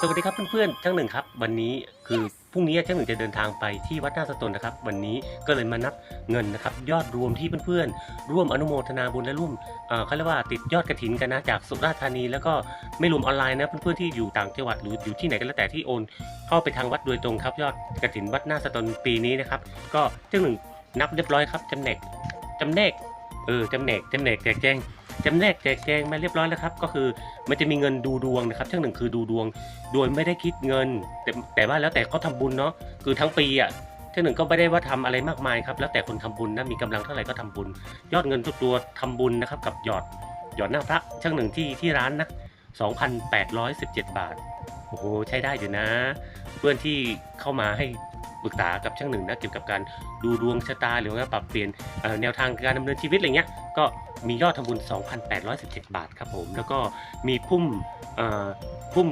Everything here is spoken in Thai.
สวัสดีครับเพื่อนๆช่างหนึ่งครับ วันนี้คือพรุ่งนี้ช่างหนึ่งจะเดินทางไปที่วัดนาสตนนะครับ วันนี้ก็เลยมานับเงินนะครับ ยอดรวมที่เพื่อนๆ ร่วมอนุโมทนาบุญและร่วมเขาเรียกว่าติดยอดกระถินกันนะจากสุราษฎร์ธานี แล้วก็ไม่รวมออนไลน์นะเพื่อนๆที่อยู่ต่างจังหวัดหรืออยู่ที่ไหนก็แล้วแต่ที่โอน เข้าไปทางวัดโดยตรงครับ ยอดกระถินวัดนาสตนปีนี้นะครับ ก็ช่างหนึ่งนับเรียบร้อยครับจำแนกจำแนกเออจำแนกจำแนกแจกแจง จำแนกแจกแจงมาเรียบร้อยแล้วครับ ก็คือมันจะมีเงินดูดวงนะครับช่างหนึ่งคือดูดวง โดยไม่ได้คิดเงิน แต่แต่ว่าแล้วแต่เขาทำบุญเนาะคือทั้งปีอะที่หนึ่งก็ไม่ได้ว่าทำอะไรมากมายครับ แล้วแต่คนทำบุญนะมีกำลังเท่าไหร่ก็ทำบุญ ยอดเงินทุกตัวทำบุญนะครับกับหยอดหยอดหน้าพระช่างหนึ่งที่ที่ร้านนะ2,817 บาทโอ้โหใช้ได้อยู่นะ เพื่อนที่เข้ามาให้ ปรึกษากับช่างหนึ่งนะเกี่ยวกับการดูดวงชะตาหรือว่าปรับเปลี่ยนแนวทางการดำเนินชีวิตอะไรเงี้ยก็มียอดทำบุญ 2,817 บาทครับผม แล้วก็มีพุ่มพุ่ม